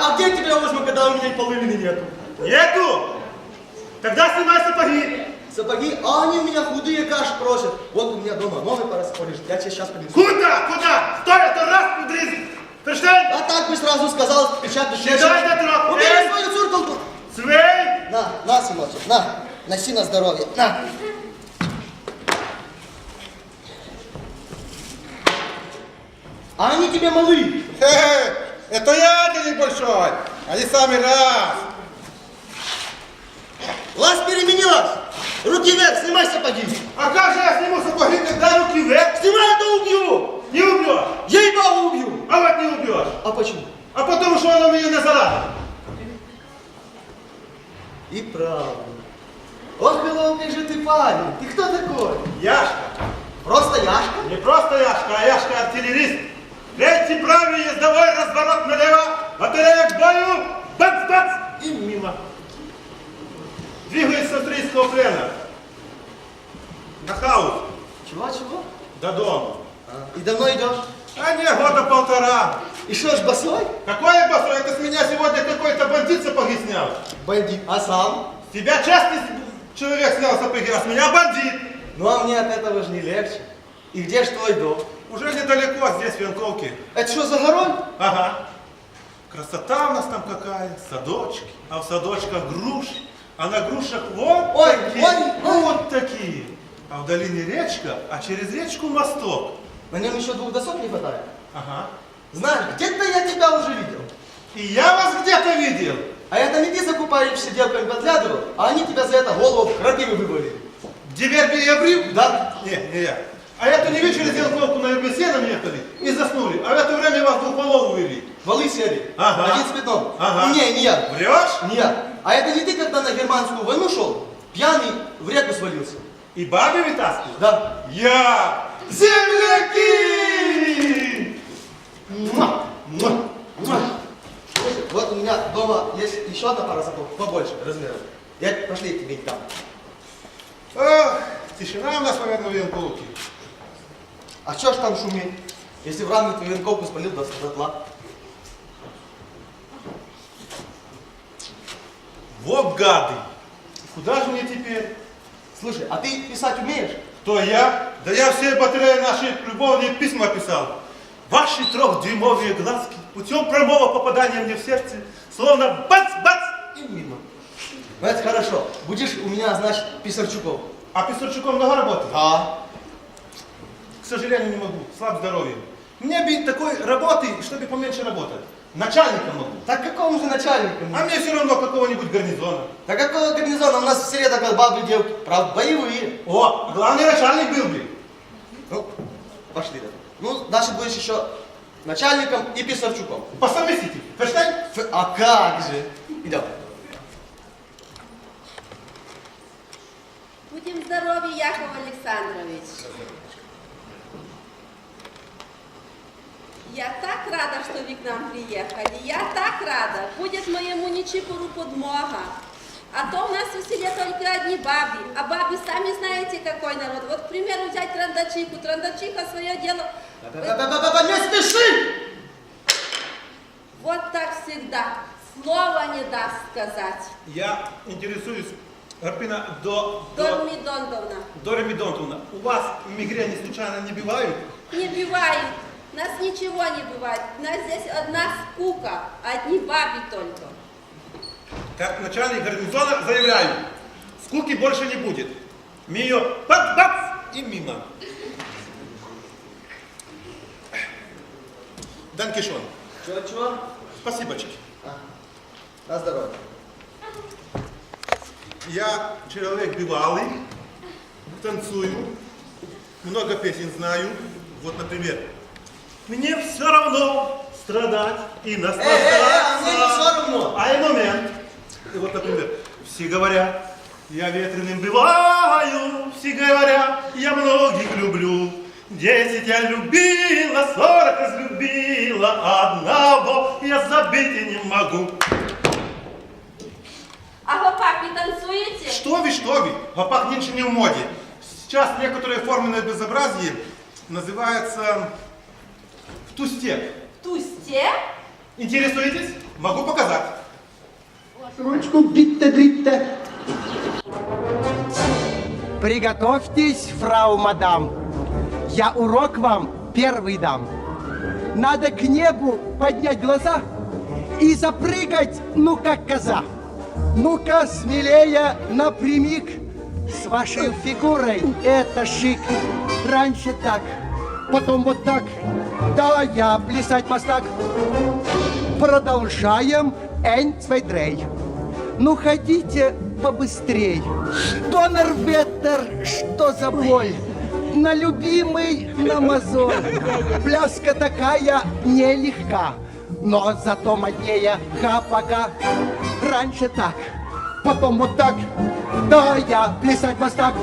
а где тебя возьму, когда у меня половины нету? Нету? Тогда снимай сапоги. Сапоги, а они у меня худые каш просят. Вот у меня дома новый пораспоришь. Я тебе сейчас принесу. Куда? Куда? Стой, это раз кудризик. Verstehen? А так бы сразу сказал, печатать Не дай на трап. Убери свою цуркалку. Свей! На, на, сыночек, на. Носи на здоровье. На. А они тебе малы. Хе-хе, это я денег большой, они сами раз. Лаз переменилась. Руки вверх, снимай сапоги. А как же я сниму сапоги, когда руки вверх? Снимай, а то убью. Не убьешь. Ей-богу убью. А вот не убьешь. А почему? А потому что оно меня не зараза. И правда. Ох, ловкий же ты парень. Ты кто такой? Яшка. Просто Яшка? Не просто Яшка, а Яшка-артиллерист. Третий правый ездовой разворот налево, батарея к бою, бац-бац и мимо. Двигаюсь с австрийского плена. На хаус, Чего-чего? до дома. И давно идешь? А не, года полтора. И что ж, босой? Какое басо? Это с меня сегодня какой-то бандит сапоги снял. Бандит. А сам? С тебя частный человек снял сапоги, а с меня бандит. Ну а мне от этого же не легче. И где ж твой дом? Уже недалеко, здесь в Янковке. Это что за горой? Ага. Красота у нас там какая, садочки, а в садочках груши, а на грушах вот Ой, такие, ой, ой. вот такие. А в долине речка, а через речку мосток. На нем еще двух досок не хватает. Ага. Знаешь, где-то я тебя уже видел. И я вас где-то видел. А это не ты закупаешься девками подглядывал, а они тебя за это голову в крапивы вывалили. Диверби и обрив? Да? Не, не я. А это не вы через Янковку на Ербесеном ехали и заснули, а в это время вас двухполову вели. Валы сели. Ага. Один с пятном. Ага. Не, не я. Врешь? Не я. А это не ты, когда на германскую войну шел, пьяный в реку свалился? И бабы вытаскивал? Да. Я! Земляки! Муа, муа, муа. Слушай, вот у меня дома есть еще одна пара сапог, побольше размером. Я пошли я тебе дам. Ох, тишина у нас, наверное, в Янковке. А что ж там шуметь? Если в ранг твою венковку спалил до дотла. Вот гады! Куда же мне теперь? Слушай, а ты писать умеешь? Кто я? Да я все батареи наши любовные письма писал. Ваши трехдюймовые глазки путем прямого попадания мне в сердце, словно бац-бац и мимо. Ну это хорошо. Будешь у меня, значит, Писарчуков. А Писарчуком много работает? Да. К сожалению, не могу. Слаб здоровьем. Мне бы такой работы, чтобы поменьше работать. Начальника могу. Так какому же начальнику? А мне все равно какого-нибудь гарнизона. Да какого гарнизона? У нас в селе только бабы девки. Правда, боевые. О, главный начальник был бы. Ну, пошли. да. Ну, дальше будешь еще начальником и Писарчуком. По совместителю. Ф- А как же? Идем. Будем здоровы, Яков Александрович. Я так рада, что вы к нам приехали. Я так рада. Будет моему Нечипору подмога. А то у нас в селе только одни баби. А баби сами знаете, какой народ. Вот, к примеру, взять Трандачиху. Трандачиха свое дело. Ба-ба-ба-ба, Не спеши! Вот так всегда. Слова не даст сказать. Я интересуюсь, Гарпина, до... Дон Мидондовна. Дора Медонтовна, у вас мигрени случайно не бывают? Не бывает. Нас ничего не бывает. У нас здесь одна скука. Одни баби только. Как начальник гарнизона заявляю, скуки больше не будет. Мы ее бац-бац и мимо. Данкишон. Чего-чего? Спасибочки. На здоровье. Я человек бывалый, танцую, много песен знаю. Вот, например, мне все равно страдать и наслаждаться. Э, э, а мне не всё равно. Ай, момент. И вот, например, все говорят, я ветреным бываю, все говорят, я многих люблю. Десять я любила, сорок разлюбила, одного я забыть и не могу. А вы, папе, танцуете? Что вы, что вы? Гопак нынче не в моде. Сейчас некоторые форменное безобразие называется в тусте. В тусте? Интересуетесь? Могу показать. Ручку битте-дритте. Приготовьтесь, фрау мадам. Я урок вам первый дам. Надо к небу поднять глаза и запрыгать, ну как коза. Ну-ка, смелее, напрямик. С вашей фигурой это шик. Раньше так, потом вот так. Да, я плясать мастак. Продолжаем. Zwei, drei. Ну, ходите побыстрей. Донор-ветер, что за боль? На любимый, на мозоль. Пляска такая нелегка, но зато моднее ха-пока. Раньше так, потом вот так. Да, я плясать мастак.